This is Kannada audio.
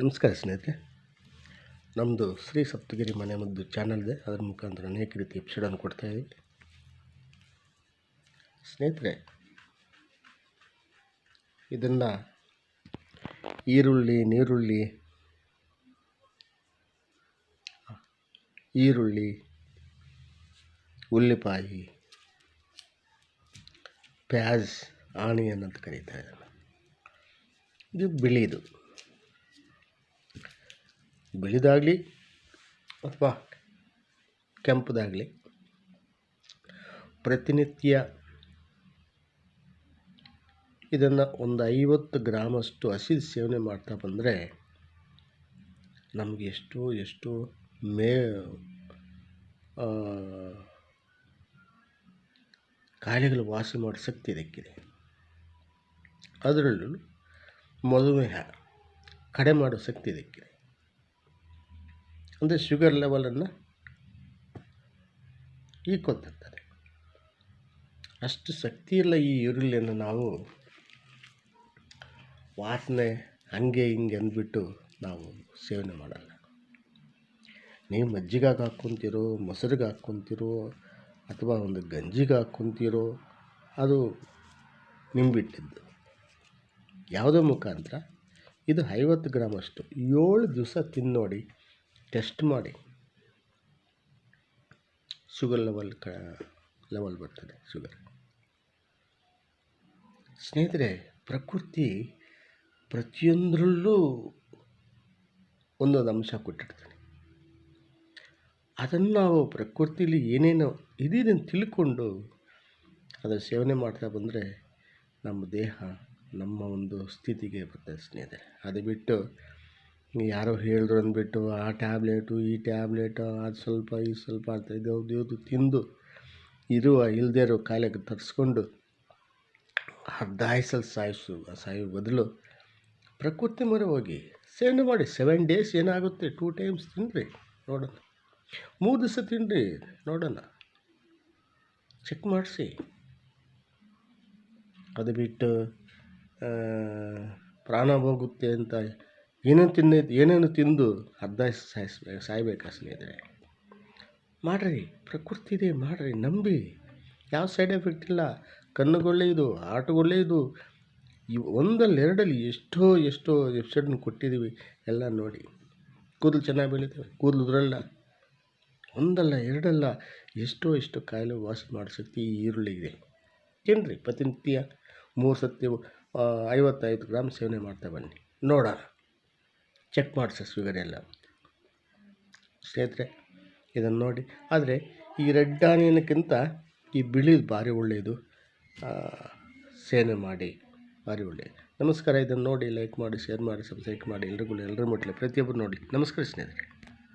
ನಮಸ್ಕಾರ ಸ್ನೇಹಿತರೆ. ನಮ್ಮದು ಶ್ರೀ ಸಪ್ತಗಿರಿ ಮನೆ ಮದ್ದು ಚಾನಲ್ ಇದೆ. ಅದರ ಮುಖಾಂತರ ಅನೇಕ ರೀತಿ ಎಪಿಸೋಡನ್ನು ಕೊಡ್ತಾಯಿದ್ದೀವಿ ಸ್ನೇಹಿತರೆ, ಇದನ್ನು ಈರುಳ್ಳಿ, ನೀರುಳ್ಳಿ, ಈರುಳ್ಳಿ ಉಳ್ಳಿಪಾಯಿ ಪ್ಯಾಜ್ ಆನಿಯನ್ ಅಂತ ಕರೀತಾರೆ ಇದು ಬಿಳಿದು ಬಿಳಿದಾಗಲಿ ಅಥವಾ ಕೆಂಪುದಾಗಲಿ ಪ್ರತಿನಿತ್ಯ ಇದನ್ನು ಒಂದು ಐವತ್ತು ಗ್ರಾಮಷ್ಟು ಹಸಿ ಸೇವನೆ ಮಾಡ್ತಾ ಬಂದರೆ ನಮಗೆ ಎಷ್ಟೋ ಎಷ್ಟೋ ಮೇ ಕಾಯಿಲೆಗಳು ವಾಸಿ ಮಾಡೋ ಶಕ್ತಿ ಇದಕ್ಕಿದೆ. ಅದರಲ್ಲೂ ಮಧುಮೇಹ ಕಡೆ ಮಾಡೋ ಶಕ್ತಿ ಇದಕ್ಕಿದೆ. ಅಂದರೆ ಶುಗರ್ ಲೆವೆಲನ್ನು ಈಕೊಳ್ತಿರ್ತಾರೆ ಅಷ್ಟು ಶಕ್ತಿ ಇಲ್ಲ ಈ ಈರುಳ್ಳಿಯನ್ನು ನಾವು. ವಾಸನೆ ಹಂಗೆ ಹಿಂಗೆ ಅಂದ್ಬಿಟ್ಟು ನಾವು ಸೇವನೆ ಮಾಡಲ್ಲ. ನೀವು ಮಜ್ಜಿಗೆಗೆ ಹಾಕ್ಕೊತಿರೋ, ಮೊಸರಿಗೆ ಹಾಕ್ಕೊತಿರೋ, ಅಥವಾ ಒಂದು ಗಂಜಿಗೆ ಹಾಕ್ಕೊತಿರೋ, ಅದು ನಿಂಬಿಟ್ಟಿದ್ದು. ಬಿಟ್ಟಿದ್ದು ಯಾವುದೋ ಮುಖಾಂತರ. ಇದು ಐವತ್ತು ಗ್ರಾಮಷ್ಟು. ಏಳು ದಿವಸ ತಿನ್ನೋಡಿ ನೋಡಿ ಟೆಸ್ಟ್ ಮಾಡಿ ಶುಗರ್ ಲೆವೆಲ್ ಕ ಲೆವೆಲ್ ಬರ್ತದೆ, ಶುಗರ್. ಸ್ನೇಹಿತರೆ, ಪ್ರಕೃತಿ ಪ್ರತಿಯೊಂದರಲ್ಲೂ ಒಂದೊಂದು ಅಂಶ ಕೊಟ್ಟಿರ್ತಾನೆ ಅದನ್ನು ನಾವು ಪ್ರಕೃತಿಲಿ ಏನೇನು ಇದಿದೆ ತಿಳ್ಕೊಂಡು ಅದರ ಸೇವನೆ ಮಾಡ್ತಾ ಬಂದರೆ ನಮ್ಮ ದೇಹ ನಮ್ಮ ಒಂದು ಸ್ಥಿತಿಗೆ ಬರ್ತದೆ ಸ್ನೇಹಿತರೆ. ಅದು ಬಿಟ್ಟು ಯಾರೋ ಹೇಳಿದ್ರು ಅಂದ್ಬಿಟ್ಟು, ಆ ಟ್ಯಾಬ್ಲೆಟು, ಈ ಟ್ಯಾಬ್ಲೆಟು, ಅದು ಸ್ವಲ್ಪ ಇದು ಸ್ವಲ್ಪ ಅಂತ ಇದು ಇದು ತಿಂದು, ಇರುವ ಇಲ್ಲದೇ ಇರೋ ಕಾಯಿಲೆಗೆ ತರಿಸ್ಕೊಂಡು ಅರ್ಧಾಯಿಸಲು ಸಾಯಿಸು, ಸಾಯೋ ಬದಲು ಪ್ರಕೃತಿ ಮೊರೆ ಹೋಗಿ ಸೇವನೆ ಮಾಡಿ ಸೆವೆನ್ ಡೇಸ್ ಏನಾಗುತ್ತೆ? ಟೂ ಟೈಮ್ಸ್ ತಿನ್ನಿರಿ ನೋಡೋಣ. ಮೂರು ದಿವಸ ತಿನ್ನಿರಿ ನೋಡೋಣ. ಚೆಕ್ ಮಾಡಿಸಿ. ಅದು ಬಿಟ್ಟು ಪ್ರಾಣ ಹೋಗುತ್ತೆ ಅಂತ ಏನೇನು ತಿನ್ನ ಏನೇನು ತಿಂದು ಅರ್ಧ ಸಾಯಿಸ್ಬೇಕು ಸಾಯ್ಬೇಕು ಸ್ನೇಹಿತರೆ? ಮಾಡಿರಿ, ಪ್ರಕೃತಿ ಇದೆ, ಮಾಡಿರಿ, ನಂಬಿ. ಯಾವ ಸೈಡ್ ಎಫೆಕ್ಟ್ ಇಲ್ಲ. ಕಣ್ಣುಗಳೇ ಇದು ಆಟಗಳೇ ಇದು. ಇವು ಒಂದಲ್ಲಿ ಎರಡಲ್ಲಿ ಎಷ್ಟೋ ಎಷ್ಟೋ ವೆಬ್ಸೈಟ್ನ ಕೊಟ್ಟಿದ್ದೀವಿ. ಎಲ್ಲ ನೋಡಿ. ಕೂದಲು ಚೆನ್ನಾಗಿ ಬೆಳೀತವೆ, ಕೂದಲು ಉದುರಲ್ಲ. ಒಂದಲ್ಲ, ಎರಡಲ್ಲ ಎಷ್ಟೋ ಎಷ್ಟೋ ಕಾಯಿಲೆ ವಾಸಿ ಮಾಡೋ ಶಕ್ತಿ ಈ ಈರುಳ್ಳಿಗಿದೆ ತಿನ್ನಿರಿ ಪ್ರತಿನಿತ್ಯ ಮೂರು ಸತಿ ಐವತ್ತೈದು ಗ್ರಾಮ್ ಸೇವನೆ ಮಾಡ್ತಾ ಬನ್ನಿ. ನೋಡೋಣ. ಚೆಕ್ ಮಾಡಿಸ ಶುಗರ್ ಎಲ್ಲ. ಸ್ನೇಹಿತರೆ, ಇದನ್ನು ನೋಡಿ. ಆದರೆ, ಈ ರೆಡ್ ಆನಿಯನ್ಕ್ಕಿಂತ ಈ ಬಿಳಿದು ಭಾರಿ ಒಳ್ಳೆಯದು. ಸೇವನೆ ಮಾಡಿ, ಭಾರಿ ಒಳ್ಳೆಯದು. ನಮಸ್ಕಾರ, ಇದನ್ನು ನೋಡಿ ಲೈಕ್ ಮಾಡಿ ಶೇರ್ ಮಾಡಿ ಸಬ್ಸ್ಕ್ರೈಬ್ ಮಾಡಿ. ಎಲ್ರಿಗೂ ಎಲ್ಲರ ಮುಟ್ಲಿ. ಪ್ರತಿಯೊಬ್ಬರು ನೋಡಿ. ನಮಸ್ಕಾರ ಸ್ನೇಹಿತರೆ.